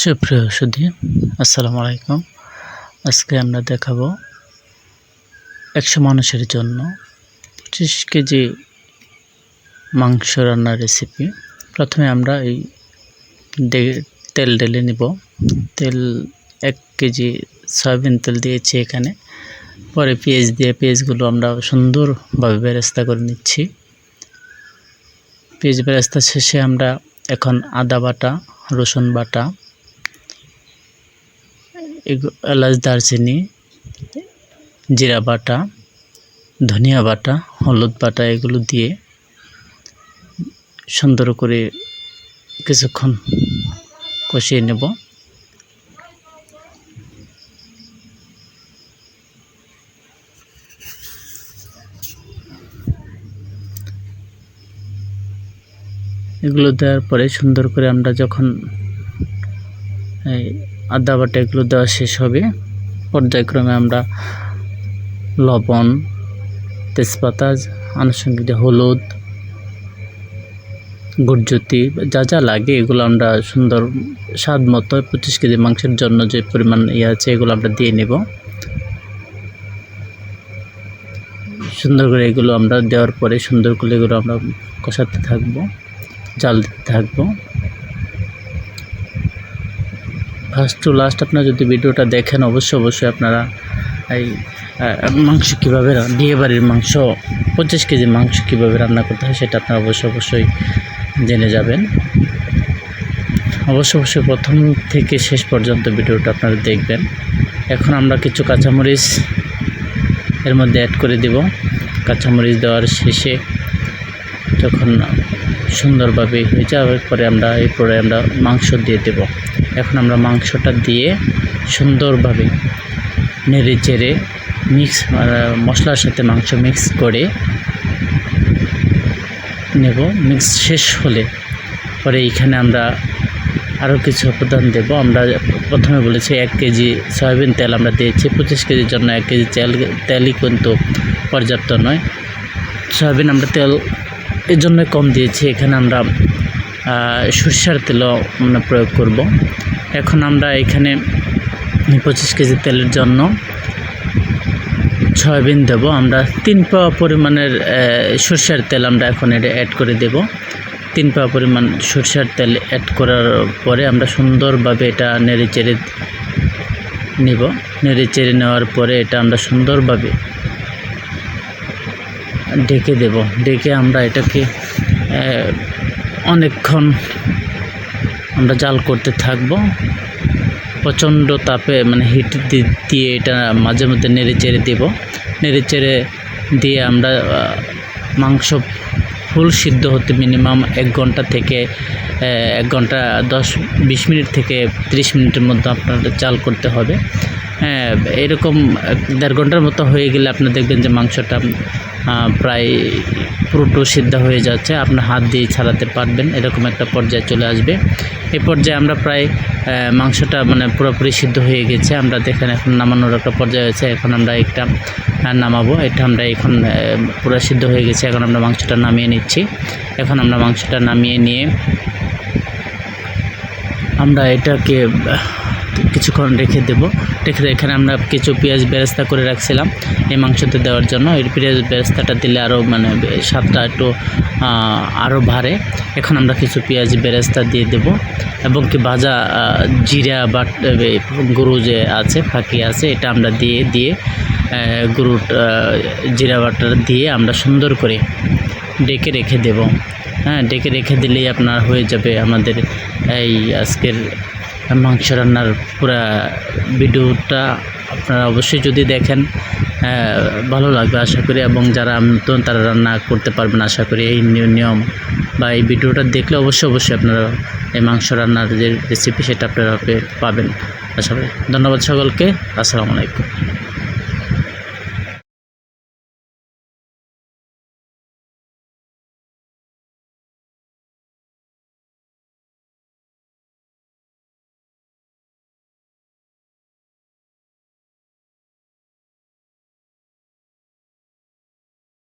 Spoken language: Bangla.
সুপ্রিয় সুধী, আসসালামু আলাইকুম। আজকে আমরা দেখাবো একশো মানুষের জন্য পঁচিশ কেজি মাংস রান্নার রেসিপি প্রথমে আমরা এই তেল ঢেলে নিব। তেল এক কেজি সয়াবিন তেল দিয়েছি এখানে। পরে পেঁয়াজ দিয়ে পেঁয়াজগুলো আমরা সুন্দরভাবে বেরেস্তা করে নিচ্ছি। পেঁয়াজ বেরেস্তা শেষে আমরা এখন আদা বাটা, রসুন বাটা এলাচ দারচিনি, জিরা বাটা, ধনিয়া বাটা, হলুদ বাটা এগুলো দিয়ে সুন্দর করে কিছুক্ষণ কষিয়ে নেব। এগুলো দেওয়ার পরে সুন্দর করে আমরা যখন এই আদা বাটা এগুলো দেওয়া শেষ হবে। পর্যায়ক্রমে আমরা লবণ, তেজপাতা, আনুষঙ্গিক হলুদ গুড়জুতি যা যা লাগে এগুলো আমরা সুন্দর স্বাদ মতো পঁচিশ কেজি মাংসের জন্য যে পরিমাণ ইয়ে আছে এগুলো আমরা দিয়ে নেব। সুন্দর করে এগুলো আমরা দেওয়ার পরে সুন্দর করে এগুলো আমরা কষাতে থাকব, জাল দিতে থাকব। ফার্স্ট টু লাস্ট আপনারা যদি ভিডিওটা দেখেন, অবশ্যই অবশ্যই আপনারা এই মাংস কীভাবে বিয়ে বাড়ির মাংস, পঁচিশ কেজি মাংস কীভাবে রান্না করতে হয় সেটা আপনারা অবশ্যই অবশ্যই জেনে যাবেন। অবশ্যই অবশ্যই প্রথম থেকে শেষ পর্যন্ত ভিডিওটা আপনারা দেখবেন। এখন আমরা কিছু কাঁচামরিচ এর মধ্যে অ্যাড করে দেব। কাঁচামরিচ দেওয়ার শেষে যখন সুন্দরভাবে হয়ে যাওয়ার পরে আমরা এরপরে আমরা মাংস দিয়ে দেব। এখন আমরা মাংসটা দিয়ে সুন্দরভাবে নেড়ে চেড়ে মিক্স মশলার সাথে মাংস মিক্স করে নেব। মিক্স শেষ হলে পরে এইখানে আমরা আরও কিছু উপাদান দেব। আমরা প্রথমে বলেছি এক কেজি সয়াবিন তেল আমরা দিয়েছি। পঁচিশ কেজির জন্য এক কেজি তেল, তেলই কিন্তু পর্যাপ্ত নয়। সয়াবিন আমরা তেল এর জন্য কম দিয়েছি। এখানে আমরা সরিষার তেলও মানে প্রয়োগ করব। এখন আমরা এখানে পঁচিশ কেজি তেলের জন্য সয়াবিন দেব। আমরা তিন পাওয়া পরিমাণের সরষের তেল আমরা এখন এটা অ্যাড করে দেব। তিন পাওয়া পরিমাণ সরষের তেল অ্যাড করার পরে আমরা সুন্দরভাবে এটা নেড়ে চেড়ে নিব। নেড়ে চেড়ে নেওয়ার পরে এটা আমরা সুন্দরভাবে ঢেকে দেব। ডেকে আমরা এটাকে অনেকক্ষণ আমরা জাল করতে থাকব। প্রচণ্ড তাপে মানে হিট দিয়ে এটা মাঝে মধ্যে নেড়ে চেড়ে দেব। নেড়ে চেড়ে দিয়ে আমরা মাংস ফুল সিদ্ধ হতে মিনিমাম এক ঘণ্টা থেকে এক ঘণ্টা দশ, বিশ মিনিট থেকে ত্রিশ মিনিটের মধ্যে আপনার চাল করতে হবে। এরকম দেড় ঘণ্টার মতো হয়ে গেলে আপনি দেখবেন যে মাংসটা প্রায় পুরোটো সিদ্ধ হয়ে যাচ্ছে। আপনার হাত দিয়ে ছাড়াতে পারবেন। এরকম একটা পর্যায়ে চলে আসবে। এ পর্যায়ে আমরা প্রায় মাংসটা মানে পুরোপুরি সিদ্ধ হয়ে গেছে। আমরা দেখেন এখন নামানোর একটা পর্যায়ে হয়েছে। এখন আমরা একটা নামাবো। এটা আমরা এখন পুরো সিদ্ধ হয়ে গেছে। এখন আমরা মাংসটা নামিয়ে নিচ্ছি। এখন আমরা মাংসটা নামিয়ে নিয়ে আমরা এটাকে কিছুক্ষণ রেখে দেব। রেখে এখানে আমরা কিছু পেঁয়াজ বেরেস্তা করে রাখছিলাম। এই মাংসতে দেওয়ার জন্য। এই পেঁয়াজ বেরেস্তাটা দিলে আরও মানে স্বাদটা একটু আরও বাড়ে। এখন আমরা কিছু পেঁয়াজ বেরেস্তা দিয়ে দেব এবং কি ভাজা জিরা এ, গরু যে আছে ফাঁকি আছে এটা আমরা দিয়ে দিয়ে গরুর জিরা বাটার দিয়ে আমরা সুন্দর করে ডেকে রেখে দেব। হ্যাঁ ডেকে রেখে দিলেই আপনার হয়ে যাবে আমাদের এই আজকের মাংস রান্নার পুরা ভিডিওটা আপনারা অবশ্যই যদি দেখেন ভালো লাগবে আশা করি, এবং যারা নতুন তারা রান্না করতে পারবেন আশা করি। এই নিয়- নিয়ম বা এই ভিডিওটা দেখলে অবশ্যই অবশ্যই আপনারা এই মাংস রান্নার যে রেসিপি সেটা আপনারা পাবেন। আশা করি। ধন্যবাদ সকলকে। আসসালামু আলাইকুম।